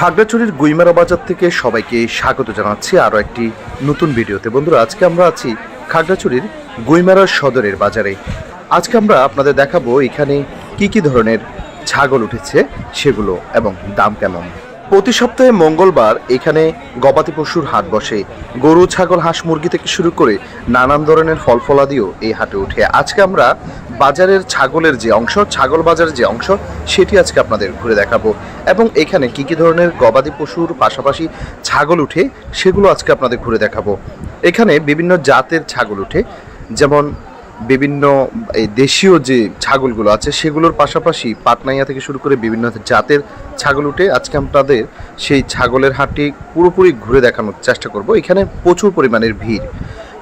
খাগড়াছড়ির গুইমারা বাজার থেকে সবাইকে স্বাগত জানাচ্ছি আরও একটি নতুন ভিডিওতে। বন্ধুরা, আজকে আমরা আছি খাগড়াছড়ির গুইমারা সদরের বাজারে। আজকে আমরা আপনাদের দেখাবো এখানে কি কি ধরনের ছাগল উঠেছে সেগুলো এবং দাম কেমন। প্রতি সপ্তাহে মঙ্গলবার এখানে গবাদি পশুর হাট বসে। গরু, ছাগল, হাঁস, মুরগি থেকে শুরু করে নানান ধরনের ফল ফলাদিও এই হাটে উঠে আজকে আমরা বাজারের ছাগলের যে অংশ, ছাগল বাজারের যে অংশ, সেটি আজকে আপনাদের ঘুরে দেখাবো। এবং এখানে কি কি ধরনের গবাদি পশুর পাশাপাশি ছাগল উঠে, সেগুলো আজকে আপনাদের ঘুরে দেখাবো। এখানে বিভিন্ন জাতের ছাগল উঠে, যেমন বিভিন্ন, এই দেশীয় যে ছাগলগুলো আছে, সেগুলোর পাশাপাশি পাটনাইয়া থেকে শুরু করে বিভিন্ন জাতের ছাগল উঠে আজকে আপনাদের সেই ছাগলের হাটটি পুরোপুরি ঘুরে দেখানোর চেষ্টা করব। এখানে প্রচুর পরিমাণের ভিড়।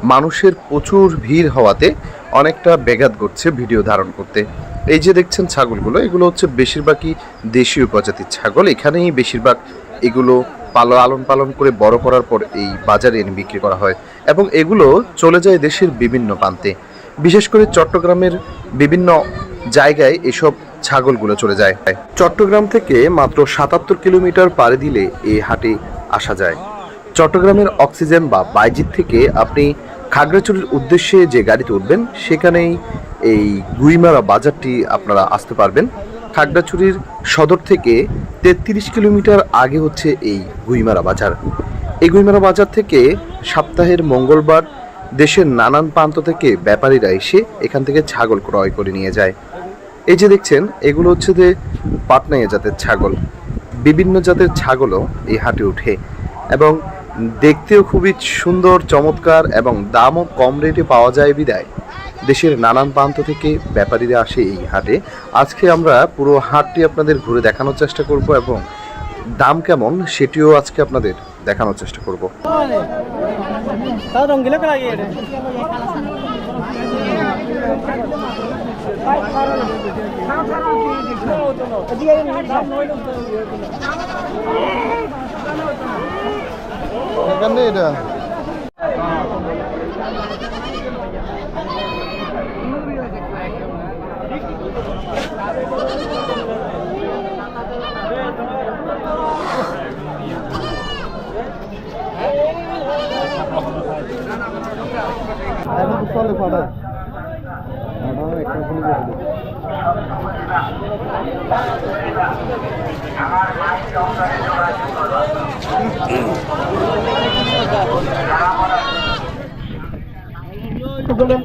মানুষের প্রচুর ভিড় হওয়াতে অনেকটা ব্যাঘাত ঘটছে ভিডিও ধারণ করতে। এই যে দেখছেন ছাগলগুলো, এগুলো হচ্ছে বেশিরভাগই দেশীয় প্রজাতির ছাগল। এখানেই বেশিরভাগ এগুলো পালো আলন পালন করে বড় করার পর এই বাজারে এনে বিক্রি করা হয়। এবং এগুলো চলে যায় দেশের বিভিন্ন প্রান্তে। বিশেষ করে চট্টগ্রামের বিভিন্ন জায়গায় এসব ছাগলগুলো চলে যায়। চট্টগ্রাম থেকে মাত্র সাতাত্তর কিলোমিটার পাড়ি দিলে এই হাটে আসা যায়। চট্টগ্রামের অক্সিজেন বা বাইজিত থেকে আপনি খাগড়াছড়ির উদ্দেশ্যে যে গাড়িতে উঠবেন, সেখানেই এই গুইমারা বাজারটি আপনারা আসতে পারবেন। খাগড়াছড়ির সদর থেকে তেত্রিশ কিলোমিটার আগে হচ্ছে এই গুইমারা বাজার। এই গুইমারা বাজার থেকে সপ্তাহের মঙ্গলবার দেশের নানান প্রান্ত থেকে ব্যাপারীরা এসে এখান থেকে ছাগল ক্রয় করে নিয়ে যায়। এই যে দেখছেন, এগুলো হচ্ছে যে পাটনাইয়া জাতের ছাগল। বিভিন্ন জাতের ছাগলও এই হাটে ওঠে এবং দেখতেও খুবই সুন্দর, চমৎকার এবং দামও কম রেটে পাওয়া যায় বিদায়। দেশের নানান প্রান্ত থেকে ব্যাপারীরা আসে এই হাটে। আজকে আমরা পুরো হাটটি আপনাদের ঘুরে দেখানোর চেষ্টা করব এবং দাম কেমন সেটিও আজকে আপনাদের দেখানোর চেষ্টা করব। এখানে এটা এখন তো চলে ফাটা ফাটা একটা খুলে গেছে একটু ফাটো না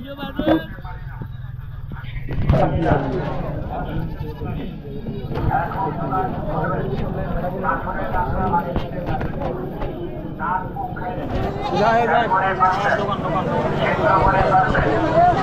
কত শুনছো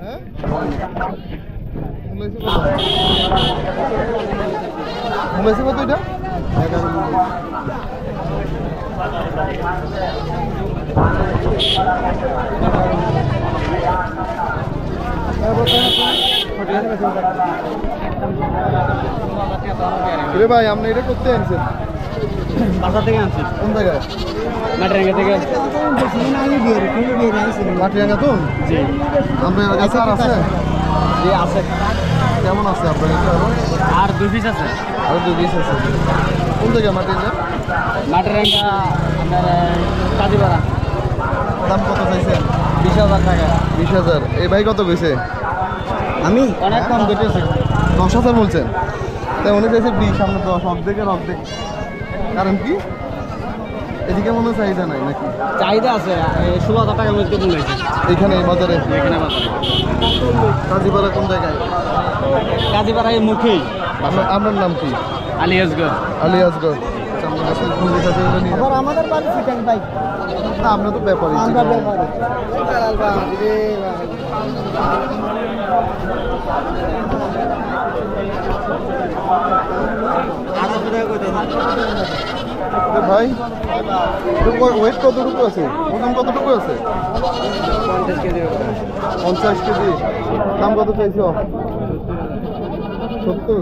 হ্যাঁ? মূল্য কত? এটা? রে ভাই আপনি এটা করতে আনছেন। বাসা থেকে আনছি কোন জায়গায় মাটিরাঙ্গা থেকে মাটিরাঙ্গা তো? জি। আপনার কাছে আর আছে? জি আছে। কেমন আছে আপনার আর দুই পিস আছে। আরও দুই পিস আছে। কোন জায়গায় মাটিরাঙ্গা? মাটিরাঙ্গা আপনার কাজীপাড়া। দাম কত চাইছেন? বিশ হাজার টাকা। বিশ হাজার। এই ভাই কত আমি? অনেক কম বেটেছে দশ হাজার বলছেন? তাই মনে চাইছে বিশ আমরা দশ অর্ধেকের অর্ধেক। কারণ কি? এদিকে মনে চাহিদা নাই নাকি? চাহিদা আছে ষোলো হাজার টাকার মধ্যে কম হয়েছে এইখানে বাজারে? এখানে বাজারে। কাজীপাড়া কোন জায়গায়? কাজীপাড়া এই মুখেই। আপনার নাম কি? নিয়ে আবার আমাদের বাড়ি ভাই। না আমরা তো আমরা। ব্যাপারে। ভাই ওয়েট কতটুকু আছে? ওজন কতটুকু আছে? পঞ্চাশ কেজি। দাম কত চাইছ? সত্তর।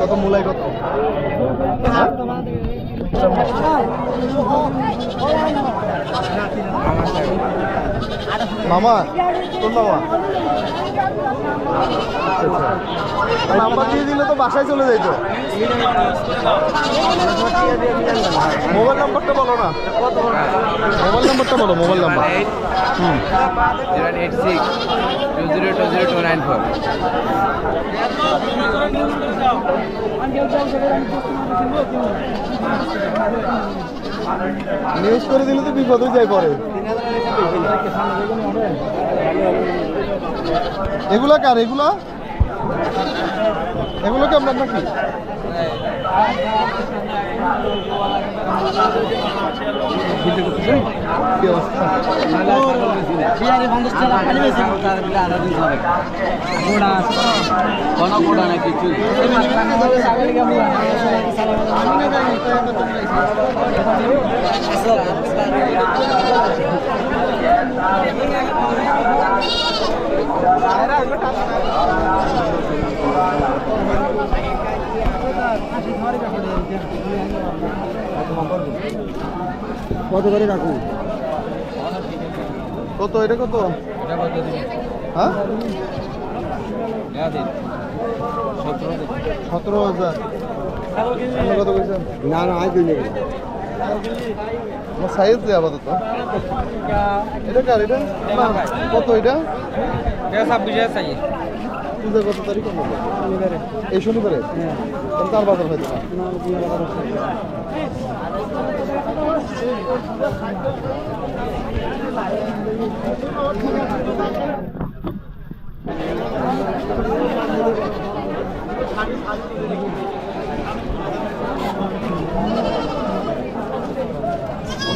কত মূলাই কত? হ্যাঁ? মামা, তোর মামা। নাম্বার দিয়ে দিলে তো বাসায় চলে যাইতো। মোবাইল নাম্বারটা বলো না। মোবাইল নাম্বারটা বলো, মোবাইল নাম্বার। হুম। Eight six two two zero two nine four news করে দিলে তো বিপদ হয়ে যায় পরে। এগুলা কার এগুলা? এগুলো কি আপনার নাকি? কি অবস্থা বিয়ারে পঞ্চাশ টাকা খালি বেশি তার বিলে আধা দিন হবে গোড়া কোন গোড়া না কিছু কত করে রাখুন কত এটা কত? হ্যাঁ? সতেরো হাজার। কত কইছেন না না আজ সাইজ দেয় আপাতত। এটা কার এটা? কত এটা? পূজা কত তারিখ? এই শনিবারে? তাহলে তার বাজার হয়তো।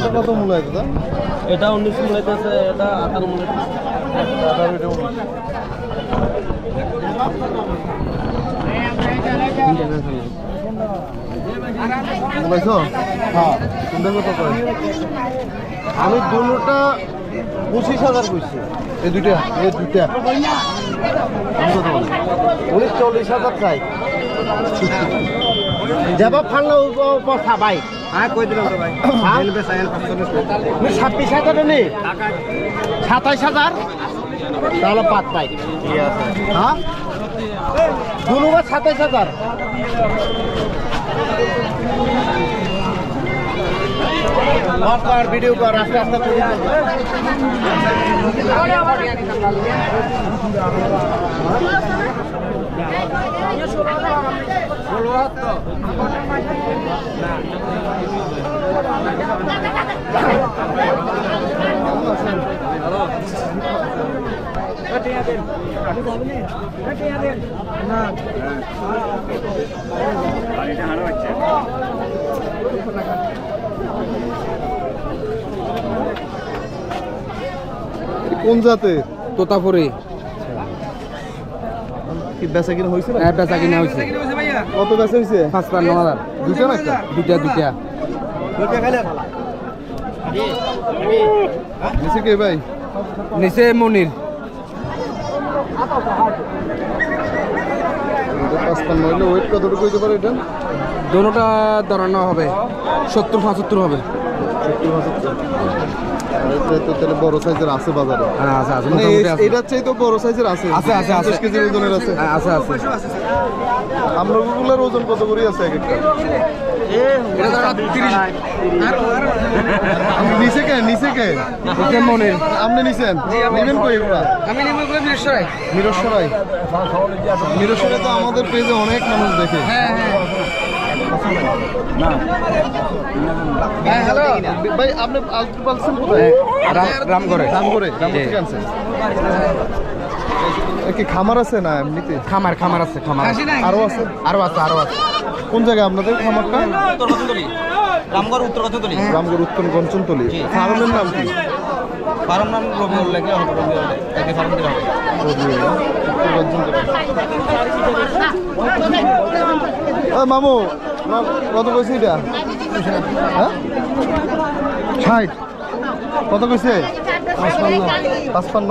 না কত মূল্য আছে দাদা? এটা উনিশ মূলাইতেছে এটা আঠারো মূলাইতেছে আঠারো এটা আমি দুটা পঁচিশ হাজার কইছি। এই দুইটা এই দুইটা। উনিশ চল্লিশ হাজার চাই। যাব ফান্ড পথা ভাই। হ্যাঁ ভাই? ছাব্বিশ হাজার নেই সাতাইশ হাজার? তাহলে পাঁচ পাই হ্যাঁ? দুনুবার সাতাইশ হাজার। ভিডিও কর আস্তে আস্তে করে। কোন জাতের তোতাপুরি। কি বেচা কিনা হয়েছে না? হ্যাঁ বেচা কিনা হয়েছে। কত বেচা হয়েছে? পাঁচপান্ন হাজার। দুইটা না একটা? দুইটা দুইটা। নিচে কে ভাই? নিচে মনির। পাঁচপান্ন হইলে ওয়েট কতটুকু হইতে পারে এটা? দোনোটা দাঁড়ানো হবে। সত্তর পঁচাত্তর হবে। সত্তর পঁচাত্তর তাহলে বড় সাইজের আছে বাজারে হ্যাঁ আছে আছে। এটার চাই তো বড় সাইজের আছে আছে, আছে, আছে। 50 কেজির ওজনের আছে। আছে আছে ওজন কত করে আছে এক একটা? নিচে কে নিচে কে ওকে আপনি নিছেন? নেবেন কই এগুলা আমি নিব করে বৃহস্পতি মিরসরাই মিরসরাই তো আমাদের পেজে অনেক মানুষ দেখে। হ্যাঁ হ্যাঁ। হ্যালো। ভাই আপনি আলতু পালছেন কোথায়? কি খামার আছে না এমনিতে? খামার খামার আছে খামার আরও আছে? আরও আছে আরও আছে। কোন জায়গায় আপনাদের খামারটা? রামগড় উত্তর কথনতলি রামগড় উত্তর গঞ্চনতলি ফার্মের নাম কি? ফার্ম নাম রবিউল লেখলে হবে ফার্ম দিলে হবে। উত্তর গঞ্চনতলি ও মামু কত কইছে এটা? হ্যাঁ? ষাট। কত কইছে? পাঁচপান্ন।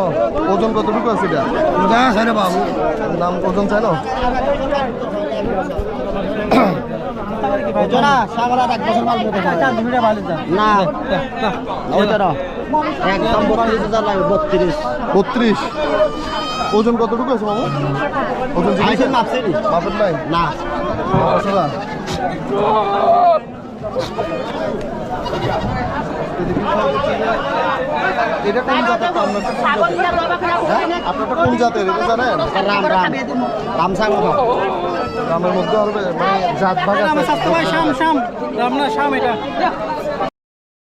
ওজন কতটুকু আছে এটা? বাবু। ওজন চাই না? না সাগরা এক বছর মাল দিতে না। ওইটা না একদম বত্রিশ হাজার লাগবে বত্রিশ। বত্রিশ। ওজন কতটুকু আছে মামু ওজন জিজ্ঞেস আইসেন মাপছে নি? মাপের নাই? না। এটা কোন জাতের? আপনারটা কোন জাতের? এটা জানেন? রাম রাম। রাম সাং গ্রামের মধ্যে হবে মানে জাত ভাগ আছে। শাম শাম। রাম না শাম এটা।